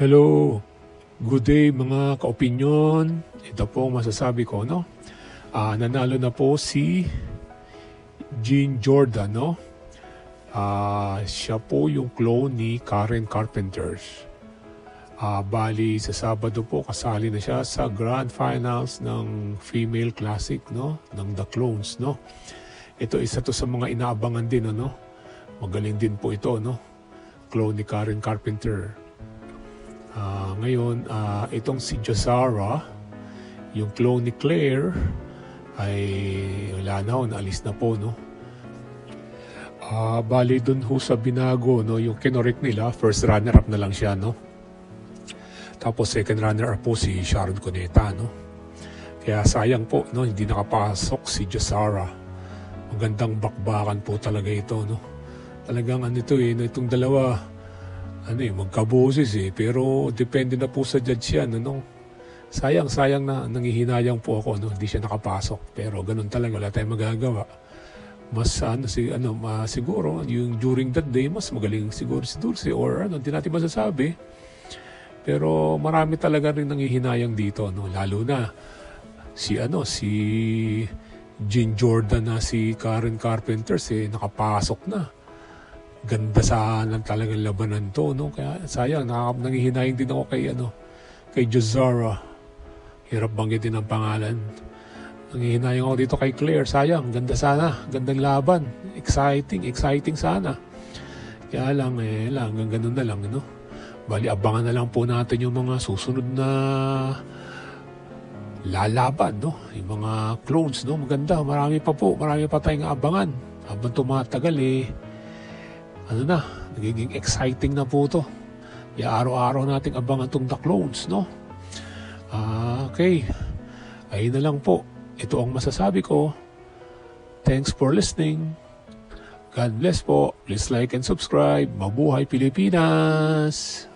Hello, good day mga kaopinyon. Ito po ang masasabi ko, no? Ah, nanalo na po si Jean Jordan, no? Ah, siya po yung clone ni Karen Carpenters. Ah, bali sa Sabado po kasali na siya sa Grand Finals ng Female Classic, no? Ng The Clones, no? Ito isa to sa mga inaabangan din, ano? Magaling din po ito, no? Clone ni Karen Carpenter. Ah, ngayon, ah, itong si Josara, yung clone ni Claire, ay wala na ho, naalis na po, no? Ah, bali dun ho sa binago, no, yung kinorek nila, first runner-up na lang siya, no? Tapos second runner-up po si Sharon Cuneta, no? Kaya sayang po, no, hindi nakapasok si Josara. Magandang bakbakan po talaga ito, no? Talagang ano ito eh, no, itong dalawa, ano eh, magkaboses eh. Pero depende na po sa judge yan, ano? Sayang, sayang na nangihinayang po ako, no? Hindi siya nakapasok. Pero ganun talaga, wala tayong magagawa. Mas ano, si, ano, ma, siguro, yung during that day, mas magaling siguro si Dulce or ano, hindi natin masasabi. Pero marami talaga rin nangihinayang dito, no? Lalo na si ano, si Jean Jordan na si Karen Carpenters eh, nakapasok na ganda sa ng talagang labanan to no? Kaya sayang nakaka nangihinayang din ako kay ano kay Jozara hirap banggitin ang pangalan. Nangihinayang ako dito kay Claire. Sayang ganda sana. Gandang laban. Exciting exciting sana. Kaya lang eh lang hanggang ganun na lang no? Bali abangan na lang po natin yung mga susunod na lalaban no? Yung mga clones no? Maganda. Marami pa po. Marami pa tayong abangan habang tumatagal eh ano na, nagiging exciting na po to. Kaya araw-araw nating abangan tong The Clones, no? Ah, okay. Ayun na lang po. Ito ang masasabi ko. Thanks for listening. God bless po. Please like and subscribe. Mabuhay Pilipinas!